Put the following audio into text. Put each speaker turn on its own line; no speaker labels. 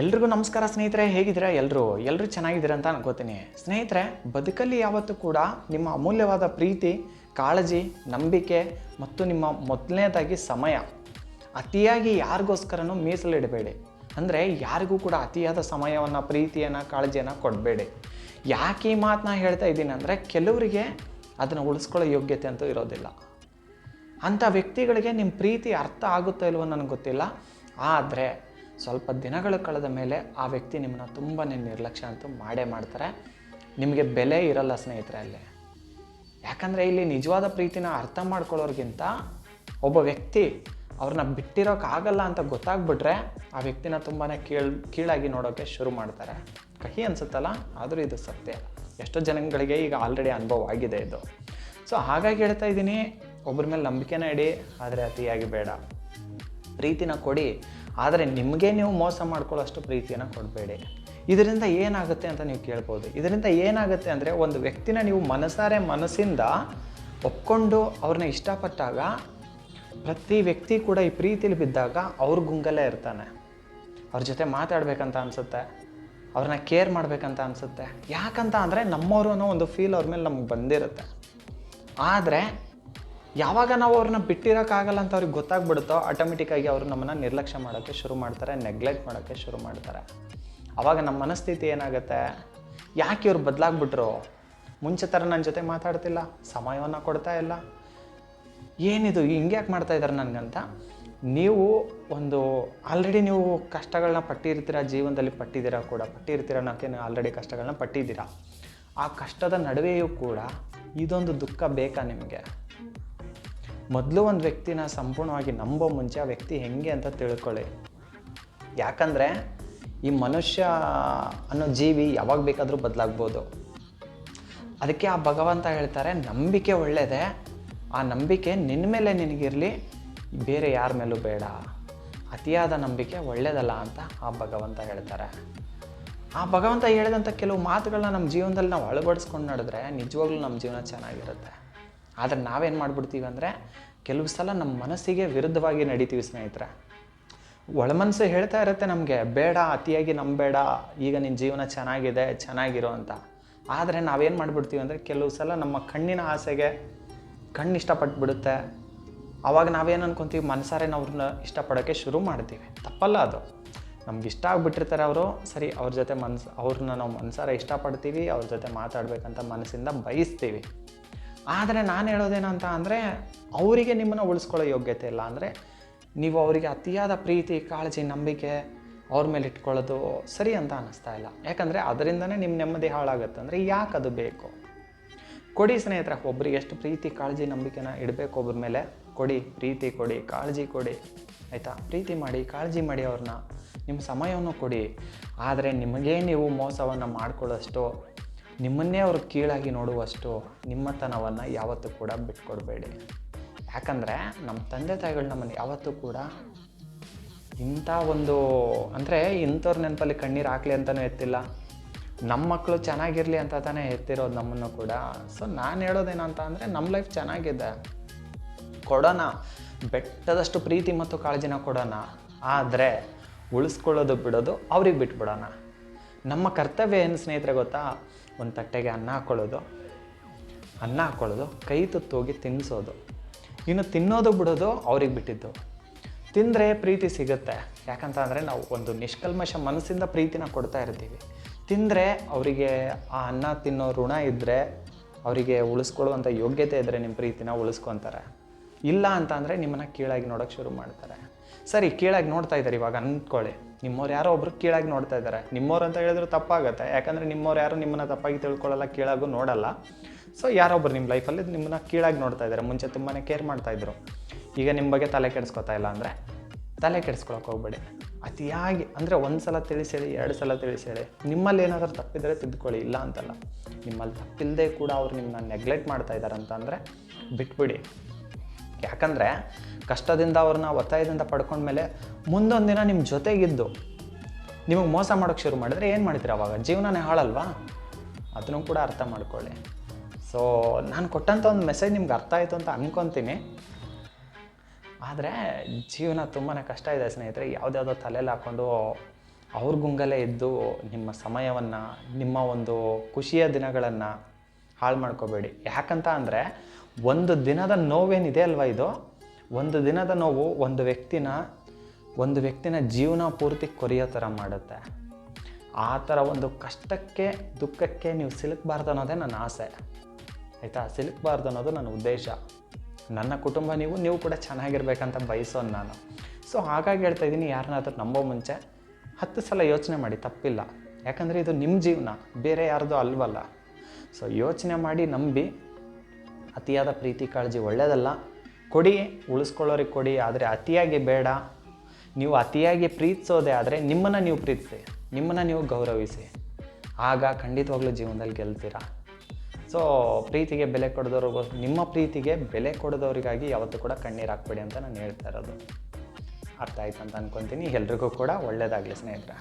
ಎಲ್ರಿಗೂ ನಮಸ್ಕಾರ ಸ್ನೇಹಿತರೆ, ಹೇಗಿದ್ದೀರಾ ಎಲ್ಲರೂ ಎಲ್ಲರೂ ಚೆನ್ನಾಗಿದ್ದೀರಾ ಅಂತ ಅನ್ಕೋತೀನಿ. ಸ್ನೇಹಿತರೆ, ಬದುಕಲ್ಲಿ ಯಾವತ್ತೂ ಕೂಡ ನಿಮ್ಮ ಅಮೂಲ್ಯವಾದ ಪ್ರೀತಿ, ಕಾಳಜಿ, ನಂಬಿಕೆ ಮತ್ತು ನಿಮ್ಮ ಮೊದಲನೇದಾಗಿ ಸಮಯ ಅತಿಯಾಗಿ ಯಾರಿಗೋಸ್ಕರನೂ ಮೀಸಲಿಡಬೇಡಿ ಅಂದರೆ ಯಾರಿಗೂ ಕೂಡ ಅತಿಯಾದ ಸಮಯವನ್ನು, ಪ್ರೀತಿಯನ್ನು, ಕಾಳಜಿಯನ್ನು ಕೊಡಬೇಡಿ. ಯಾಕೆ ಈ ಮಾತನ್ನ ಹೇಳ್ತಾ ಇದ್ದೀನಿ ಅಂದರೆ ಕೆಲವರಿಗೆ ಅದನ್ನು ಉಳಿಸ್ಕೊಳ್ಳೋ ಯೋಗ್ಯತೆ ಅಂತೂ ಇರೋದಿಲ್ಲ. ಅಂಥ ವ್ಯಕ್ತಿಗಳಿಗೆ ನಿಮ್ಮ ಪ್ರೀತಿ ಅರ್ಥ ಆಗುತ್ತೋ ಇಲ್ವೋ ನನಗೆ ಗೊತ್ತಿಲ್ಲ. ಆದರೆ ಸ್ವಲ್ಪ ದಿನಗಳು ಕಳೆದ ಮೇಲೆ ಆ ವ್ಯಕ್ತಿ ನಿಮ್ಮನ್ನ ತುಂಬಾ ನಿರ್ಲಕ್ಷ್ಯ ಅಂತೂ ಮಾಡೇ ಮಾಡ್ತಾರೆ. ನಿಮಗೆ ಬೆಲೆ ಇರಲ್ಲ ಸ್ನೇಹಿತರೆ ಅಲ್ಲಿ. ಯಾಕಂದರೆ ಇಲ್ಲಿ ನಿಜವಾದ ಪ್ರೀತಿನ ಅರ್ಥ ಮಾಡ್ಕೊಳ್ಳೋರ್ಗಿಂತ ಒಬ್ಬ ವ್ಯಕ್ತಿ ಅವ್ರನ್ನ ಬಿಟ್ಟಿರೋಕ್ಕಾಗಲ್ಲ ಅಂತ ಗೊತ್ತಾಗ್ಬಿಟ್ರೆ ಆ ವ್ಯಕ್ತಿನ ತುಂಬಾ ಕೀಳ್, ಕೀಳಾಗಿ ನೋಡೋಕ್ಕೆ ಶುರು ಮಾಡ್ತಾರೆ. ಕಹಿ ಅನ್ಸುತ್ತಲ್ಲ, ಆದರೂ ಇದು ಸತ್ಯ. ಎಷ್ಟೋ ಜನಗಳಿಗೆ ಈಗ ಆಲ್ರೆಡಿ ಅನುಭವ ಆಗಿದೆ ಇದು. ಸೊ ಹಾಗಾಗಿ ಹೇಳ್ತಾ ಇದ್ದೀನಿ ಒಬ್ಬರ ಮೇಲೆ ನಂಬಿಕೆನ ಇಡಿ, ಆದರೆ ಅತಿಯಾಗಿ ಬೇಡ. ಪ್ರೀತಿನ ಕೊಡಿ, ಆದರೆ ನಿಮಗೆ ನೀವು ಮೋಸ ಮಾಡ್ಕೊಳ್ಳೋಷ್ಟು ಪ್ರೀತಿಯನ್ನು ಕೊಡಬೇಡಿ. ಇದರಿಂದ ಏನಾಗುತ್ತೆ ಅಂತ ನೀವು ಕೇಳ್ಬೋದು. ಇದರಿಂದ ಏನಾಗುತ್ತೆ ಅಂದರೆ ಒಂದು ವ್ಯಕ್ತಿನ ನೀವು ಮನಸಾರೆ ಮನಸ್ಸಿಂದ ಒಪ್ಕೊಂಡು ಅವ್ರನ್ನ ಇಷ್ಟಪಟ್ಟಾಗ ಪ್ರತಿ ವ್ಯಕ್ತಿ ಕೂಡ ಈ ಪ್ರೀತಿಲಿ ಬಿದ್ದಾಗ ಅವ್ರ ಗುಂಗಲ್ಲೇ ಇರ್ತಾನೆ. ಅವ್ರ ಜೊತೆ ಮಾತಾಡಬೇಕಂತ ಅನಿಸುತ್ತೆ. ಅವ್ರನ್ನ ಕೇರ್ ಮಾಡಬೇಕಂತ ಅನಿಸುತ್ತೆ. ಯಾಕಂತ ಅಂದರೆ ನಮ್ಮವರು ಅನ್ನೋ ಒಂದು ಫೀಲ್ ಅವ್ರ ಮೇಲೆ ನಮ್ಗೆ ಬಂದಿರುತ್ತೆ. ಆದರೆ ಯಾವಾಗ ನಾವು ಅವ್ರನ್ನ ಬಿಟ್ಟಿರೋಕ್ಕಾಗಲ್ಲ ಅಂತ ಅವ್ರಿಗೆ ಗೊತ್ತಾಗ್ಬಿಡುತ್ತೋ ಆಟೋಮೆಟಿಕ್ಕಾಗಿ ಅವರು ನಮ್ಮನ್ನು ನಿರ್ಲಕ್ಷ್ಯ ಮಾಡೋಕ್ಕೆ ಶುರು ಮಾಡ್ತಾರೆ ನೆಗ್ಲೆಕ್ಟ್ ಮಾಡೋಕ್ಕೆ ಶುರು ಮಾಡ್ತಾರೆ. ಆವಾಗ ನಮ್ಮ ಮನಸ್ಥಿತಿ ಏನಾಗುತ್ತೆ? ಯಾಕೆ ಇವ್ರು ಬದಲಾಗ್ಬಿಟ್ರು? ಮುಂಚೆ ಥರ ನನ್ನ ಜೊತೆ ಮಾತಾಡ್ತಿಲ್ಲ, ಸಮಯವನ್ನು ಕೊಡ್ತಾ ಇಲ್ಲ. ಏನಿದು ಹಿಂಗೆ ಯಾಕೆ ಮಾಡ್ತಾ ಇದ್ದಾರೆ ನನಗಂತ? ನೀವು ಒಂದು ಆಲ್ರೆಡಿ ನೀವು ಕಷ್ಟಗಳನ್ನ ಪಟ್ಟಿರ್ತೀರ, ಜೀವನದಲ್ಲಿ ಪಟ್ಟಿದ್ದೀರಾ ಕೂಡ. ಪಟ್ಟಿರ್ತೀರ ಅನ್ನೋಕ್ಕೆ ಆಲ್ರೆಡಿ ಕಷ್ಟಗಳನ್ನ ಪಟ್ಟಿದ್ದೀರಾ. ಆ ಕಷ್ಟದ ನಡುವೆಯೂ ಕೂಡ ಇದೊಂದು ದುಃಖ ಬೇಕಾ ನಿಮಗೆ? ಮೊದಲು ಒಂದು ವ್ಯಕ್ತಿನ ಸಂಪೂರ್ಣವಾಗಿ ನಂಬೋ ಮುಂಚೆ ಆ ವ್ಯಕ್ತಿ ಹೆಂಗೆ ಅಂತ ತಿಳ್ಕೊಳ್ಳಿ. ಯಾಕಂದರೆ ಈ ಮನುಷ್ಯ ಅನ್ನೋ ಜೀವಿ ಯಾವಾಗ ಬೇಕಾದರೂ ಬದಲಾಗ್ಬೋದು. ಅದಕ್ಕೆ ಆ ಭಗವಂತ ಹೇಳ್ತಾರೆ, ನಂಬಿಕೆ ಒಳ್ಳೆಯದೇ ಆ ನಂಬಿಕೆ ನಿನ್ನ ಮೇಲೆ ನಿನಗಿರಲಿ, ಬೇರೆ ಯಾರ ಮೇಲೂ ಬೇಡ. ಅತಿಯಾದ ನಂಬಿಕೆ ಒಳ್ಳೆಯದಲ್ಲ ಅಂತ ಆ ಭಗವಂತ ಹೇಳ್ತಾರೆ. ಆ ಭಗವಂತ ಹೇಳಿದಂಥ ಕೆಲವು ಮಾತುಗಳನ್ನ ನಮ್ಮ ಜೀವನದಲ್ಲಿ ನಾವು ಅಳವಡಿಸ್ಕೊಂಡು ನಡೆದ್ರೆ ನಿಜವಾಗ್ಲೂ ನಮ್ಮ ಜೀವನ ಚೆನ್ನಾಗಿರುತ್ತೆ. ಆದರೆ ನಾವೇನು ಮಾಡಿಬಿಡ್ತೀವಿ ಅಂದರೆ ಕೆಲವು ಸಲ ನಮ್ಮ ಮನಸ್ಸಿಗೆ ವಿರುದ್ಧವಾಗಿ ನಡೀತೀವಿ ಸ್ನೇಹಿತರೆ. ಒಳಮನಸ್ಸು ಹೇಳ್ತಾ ಇರುತ್ತೆ ನಮಗೆ, ಬೇಡ, ಅತಿಯಾಗಿ ನಂಬೇಡ, ಈಗ ನಿನ್ನ ಜೀವನ ಚೆನ್ನಾಗಿದೆ, ಚೆನ್ನಾಗಿರೋ ಅಂತ. ಆದರೆ ನಾವೇನು ಮಾಡಿಬಿಡ್ತೀವಿ ಅಂದರೆ ಕೆಲವು ಸಲ ನಮ್ಮ ಕಣ್ಣಿನ ಆಸೆಗೆ ಕಣ್ಣು ಇಷ್ಟಪಟ್ಬಿಡುತ್ತೆ ಆವಾಗ ನಾವೇನು ಅನ್ಕೊತೀವಿ ಮನಸಾರೆ ಅವ್ರನ್ನ ಇಷ್ಟಪಡೋಕ್ಕೆ ಶುರು ಮಾಡ್ತೀವಿ. ತಪ್ಪಲ್ಲ ಅದು. ನಮ್ಗೆ ಇಷ್ಟ ಆಗಿಬಿಟ್ಟಿರ್ತಾರೆ ಅವರು, ಸರಿ, ಅವ್ರ ಜೊತೆ ಮನ್ಸು ಅವ್ರನ್ನ ನಾವು ಮನಸಾರೆ ಇಷ್ಟಪಡ್ತೀವಿ, ಅವ್ರ ಜೊತೆ ಮಾತಾಡಬೇಕಂತ ಮನಸ್ಸಿಂದ ಬಯಸ್ತೀವಿ. ಆದರೆ ನಾನು ಹೇಳೋದೇನಂತ ಅಂದರೆ, ಅವರಿಗೆ ನಿಮ್ಮನ್ನು ಉಳಿಸ್ಕೊಳ್ಳೋ ಯೋಗ್ಯತೆ ಇಲ್ಲ ಅಂದರೆ, ನೀವು ಅವರಿಗೆ ಅತಿಯಾದ ಪ್ರೀತಿ, ಕಾಳಜಿ, ನಂಬಿಕೆ ಅವ್ರ ಮೇಲೆ ಇಟ್ಕೊಳ್ಳೋದು ಸರಿ ಅಂತ ಅನ್ನಿಸ್ತಾ ಇಲ್ಲ. ಯಾಕಂದರೆ ಅದರಿಂದನೇ ನಿಮ್ಮ ನೆಮ್ಮದಿ ಹಾಳಾಗುತ್ತೆ ಅಂದರೆ ಯಾಕೆ ಅದು ಬೇಕು? ಕೊಡಿ ಸ್ನೇಹಿತರ ಒಬ್ಬರಿಗೆ ಎಷ್ಟು ಪ್ರೀತಿ, ಕಾಳಜಿ, ನಂಬಿಕೆನ ಇಡಬೇಕು ಒಬ್ಬರ ಮೇಲೆ, ಕೊಡಿ, ಪ್ರೀತಿ ಕೊಡಿ, ಕಾಳಜಿ ಕೊಡಿ, ಆಯಿತಾ? ಪ್ರೀತಿ ಮಾಡಿ, ಕಾಳಜಿ ಮಾಡಿ ಅವ್ರನ್ನ. ನಿಮ್ಮ ಸಮಯವನ್ನು ಕೊಡಿ. ಆದರೆ ನಿಮಗೇ ನೀವು ಮೋಸವನ್ನು ಮಾಡಿಕೊಳ್ಳೋಷ್ಟು ನಿಮ್ಮನ್ನೇ ಅವರು ಕೀಳಾಗಿ ನೋಡುವಷ್ಟು ನಿಮ್ಮತನವನ್ನು ಯಾವತ್ತೂ ಕೂಡ ಬಿಟ್ಕೊಡ್ಬೇಡಿ. ಯಾಕಂದರೆ ನಮ್ಮ ತಂದೆ ತಾಯಿಗಳು ನಮ್ಮನ್ನು ಯಾವತ್ತೂ ಕೂಡ ಇಂಥ ಒಂದು, ಅಂದರೆ ಇಂಥವ್ರ ನೆನಪಲ್ಲಿ ಕಣ್ಣೀರು ಹಾಕ್ಲಿ ಅಂತಲೂ ಎತ್ತಿಲ್ಲ. ನಮ್ಮ ಮಕ್ಕಳು ಚೆನ್ನಾಗಿರಲಿ ಅಂತ ತಾನೇ ಎತ್ತಿರೋದು ನಮ್ಮನ್ನು ಕೂಡ. ಸೊ ನಾನು ಹೇಳೋದೇನಂತ ಅಂದರೆ ನಮ್ಮ ಲೈಫ್ ಚೆನ್ನಾಗಿದೆ. ಕೊಡೋಣ. ಬೆಟ್ಟದಷ್ಟು ಪ್ರೀತಿ ಮತ್ತು ಕಾಳಜಿನ ಕೊಡೋಣ. ಆದರೆ ಉಳಿಸ್ಕೊಳ್ಳೋದು ಬಿಡೋದು ಅವ್ರಿಗೆ ಬಿಟ್ಬಿಡೋಣ. ನಮ್ಮ ಕರ್ತವ್ಯ ಏನು ಸ್ನೇಹಿತರೆ ಗೊತ್ತಾ? ಒಂದು ತಟ್ಟೆಗೆ ಅನ್ನ ಹಾಕ್ಕೊಳ್ಳೋದು ಅನ್ನ ಹಾಕ್ಕೊಳ್ಳೋದು ಕೈ ತುತ್ತೋಗಿ ತಿನ್ನಿಸೋದು. ಇನ್ನು ತಿನ್ನೋದು ಬಿಡೋದು ಅವ್ರಿಗೆ ಬಿಟ್ಟಿದ್ದು. ತಿಂದರೆ ಪ್ರೀತಿ ಸಿಗುತ್ತೆ. ಯಾಕಂತ ಅಂದರೆ ನಾವು ಒಂದು ನಿಷ್ಕಲ್ಮಶ ಮನಸ್ಸಿಂದ ಪ್ರೀತಿನ ಕೊಡ್ತಾ ಇರ್ತೀವಿ. ತಿಂದರೆ ಅವರಿಗೆ ಆ ಅನ್ನ ತಿನ್ನೋ ಋಣ ಇದ್ದರೆ ಅವರಿಗೆ ಉಳಿಸ್ಕೊಳ್ಳುವಂಥ ಯೋಗ್ಯತೆ ಇದ್ದರೆ ನಿಮ್ಮ ಪ್ರೀತಿನ ಉಳಿಸ್ಕೊತಾರೆ. ಇಲ್ಲ ಅಂತ ಅಂದರೆ ನಿಮ್ಮನ್ನು ಕೀಳಾಗಿ ನೋಡೋಕ್ಕೆ ಶುರು ಮಾಡ್ತಾರೆ. ಸರಿ, ಕೀಳಾಗಿ ನೋಡ್ತಾ ಇದ್ದಾರೆ ಇವಾಗ, ಅಂದ್ಕೊಳ್ಳಿ. ನಿಮ್ಮವ್ರು ಯಾರೋ ಒಬ್ರು ಕೀಳಾಗಿ ನೋಡ್ತಾ ಇದ್ದಾರೆ. ನಿಮ್ಮವ್ರು ಅಂತ ಹೇಳಿದ್ರು ತಪ್ಪಾಗುತ್ತೆ. ಯಾಕಂದರೆ ನಿಮ್ಮವ್ರು ಯಾರು ನಿಮ್ಮನ್ನ ತಪ್ಪಾಗಿ ತಿಳ್ಕೊಳ್ಳಲ್ಲ, ಕೀಳಾಗೂ ನೋಡಲ್ಲ. ಸೊ ಯಾರೊಬ್ರು ನಿಮ್ಮ ಲೈಫಲ್ಲಿ ನಿಮ್ಮನ್ನ ಕೀಳಾಗಿ ನೋಡ್ತಾ ಇದ್ದಾರೆ. ಮುಂಚೆ ತುಂಬಾ ಕೇರ್ ಮಾಡ್ತಾಯಿದ್ರು ಈಗ ನಿಮ್ಮ ಬಗ್ಗೆ ತಲೆ ಕೆಡಿಸ್ಕೊತಾ ಇಲ್ಲ ಅಂದರೆ? ತಲೆ ಕೆಡಿಸ್ಕೊಳಕ್ಕೆ ಹೋಗ್ಬೇಡಿ. ಅತಿಯಾಗಿ ಅಂದರೆ ಒಂದು ಸಲ ತಿಳಿಸಿ ಹೇಳಿ ಎರಡು ಸಲ ತಿಳಿಸಿ ಹೇಳಿ ನಿಮ್ಮಲ್ಲಿ ಏನಾದರೂ ತಪ್ಪಿದರೆ ತಿದ್ದುಕೊಳ್ಳಿ ಇಲ್ಲ ಅಂತಲ್ಲ. ನಿಮ್ಮಲ್ಲಿ ತಪ್ಪಿಲ್ಲದೆ ಕೂಡ ಅವ್ರು ನಿಮ್ಮನ್ನ ನೆಗ್ಲೆಕ್ಟ್ ಮಾಡ್ತಾ ಇದ್ದಾರೆ ಅಂತಂದರೆ ಬಿಟ್ಬಿಡಿ. ಯಾಕಂದರೆ ಕಷ್ಟದಿಂದ ಅವ್ರನ್ನ ಒತ್ತಾಯದಿಂದ ಪಡ್ಕೊಂಡ್ಮೇಲೆ ಮುಂದೊಂದು ದಿನ ನಿಮ್ಮ ಜೊತೆಗಿದ್ದು ನಿಮಗೆ ಮೋಸ ಮಾಡೋಕ್ಕೆ ಶುರು ಮಾಡಿದ್ರೆ ಏನು ಮಾಡ್ತೀರ ಅವಾಗ? ಜೀವನನೇ ಹಾಳಲ್ವಾ? ಅದನ್ನು ಕೂಡ ಅರ್ಥ ಮಾಡ್ಕೊಳ್ಳಿ. ಸೊ ನಾನು ಕೊಟ್ಟಂಥ ಒಂದು ಮೆಸೇಜ್ ನಿಮ್ಗೆ ಅರ್ಥ ಆಯಿತು ಅಂತ ಅಂದ್ಕೊತೀನಿ ಆದರೆ ಜೀವನ ತುಂಬಾ ಕಷ್ಟ ಇದೆ ಸ್ನೇಹಿತರೆ. ಯಾವುದ್ಯಾವುದೋ ತಲೆಯಲ್ಲಿ ಹಾಕ್ಕೊಂಡು ಅವ್ರ ಗುಂಗಲೇ ಇದ್ದು ನಿಮ್ಮ ಸಮಯವನ್ನು, ನಿಮ್ಮ ಒಂದು ಖುಷಿಯ ದಿನಗಳನ್ನು ಹಾಳು ಮಾಡ್ಕೋಬೇಡಿ. ಯಾಕಂತ ಅಂದರೆ ಒಂದು ದಿನದ ನೋವೇನಿದೆ ಅಲ್ವಾ ಇದು? ಒಂದು ದಿನದ ನೋವು ಒಂದು ವ್ಯಕ್ತಿನ ಒಂದು ವ್ಯಕ್ತಿನ ಜೀವನ ಪೂರ್ತಿ ಕೊರಿಯೋ ಥರ ಮಾಡುತ್ತೆ. ಆ ಥರ ಒಂದು ಕಷ್ಟಕ್ಕೆ, ದುಃಖಕ್ಕೆ ನೀವು ಸಿಲುಕ್ಬಾರ್ದು ಅನ್ನೋದೇ ನನ್ನ ಆಸೆ. ಆಯಿತಾ? ಸಿಲುಕ್ಬಾರ್ದು ಅನ್ನೋದು ನನ್ನ ಉದ್ದೇಶ. ನನ್ನ ಕುಟುಂಬ ನೀವು ನೀವು ಕೂಡ ಚೆನ್ನಾಗಿರ್ಬೇಕಂತ ಬಯಸೋನು ನಾನು. ಸೊ ಹಾಗಾಗಿ ಹೇಳ್ತಾ ಇದ್ದೀನಿ, ಯಾರನ್ನಾದರೂ ನಂಬೋ ಮುಂಚೆ ಹತ್ತು ಸಲ ಯೋಚನೆ ಮಾಡಿ, ತಪ್ಪಿಲ್ಲ. ಯಾಕಂದರೆ ಇದು ನಿಮ್ಮ ಜೀವನ, ಬೇರೆ ಯಾರ್ದು ಅಲ್ವಲ್ಲ. ಸೊ ಯೋಚನೆ ಮಾಡಿ ನಂಬಿ, ಅತಿಯಾದ ಪ್ರೀತಿ ಕಾಳಜಿ ಒಳ್ಳೆಯದಲ್ಲ ಕೊಡಿ, ಉಳಿಸ್ಕೊಳ್ಳೋರಿಗೆ ಕೊಡಿ, ಆದರೆ ಅತಿಯಾಗಿ ಬೇಡ. ನೀವು ಅತಿಯಾಗಿ ಪ್ರೀತಿಸೋದೇ ಆದರೆ ನಿಮ್ಮನ್ನು ನೀವು ಪ್ರೀತಿಸಿ, ನಿಮ್ಮನ್ನು ನೀವು ಗೌರವಿಸಿ. ಆಗ ಖಂಡಿತವಾಗ್ಲೂ ಜೀವನದಲ್ಲಿ ಗೆಲ್ತೀರಾ. ಸೊ ಪ್ರೀತಿಗೆ ಬೆಲೆ ಕೊಡದವ್ರಿಗೂ ನಿಮ್ಮ ಪ್ರೀತಿಗೆ ಬೆಲೆ ಕೊಡೋದವ್ರಿಗಾಗಿ ಯಾವತ್ತೂ ಕೂಡ ಕಣ್ಣೀರು ಹಾಕ್ಬೇಡಿ ಅಂತ ನಾನು ಹೇಳ್ತಾ ಇರೋದು. ಅರ್ಥ ಆಯ್ತು ಅಂತ ಅನ್ಕೊತೀನಿ. ಎಲ್ರಿಗೂ ಕೂಡ ಒಳ್ಳೆಯದಾಗಲಿ ಸ್ನೇಹಿತರೆ.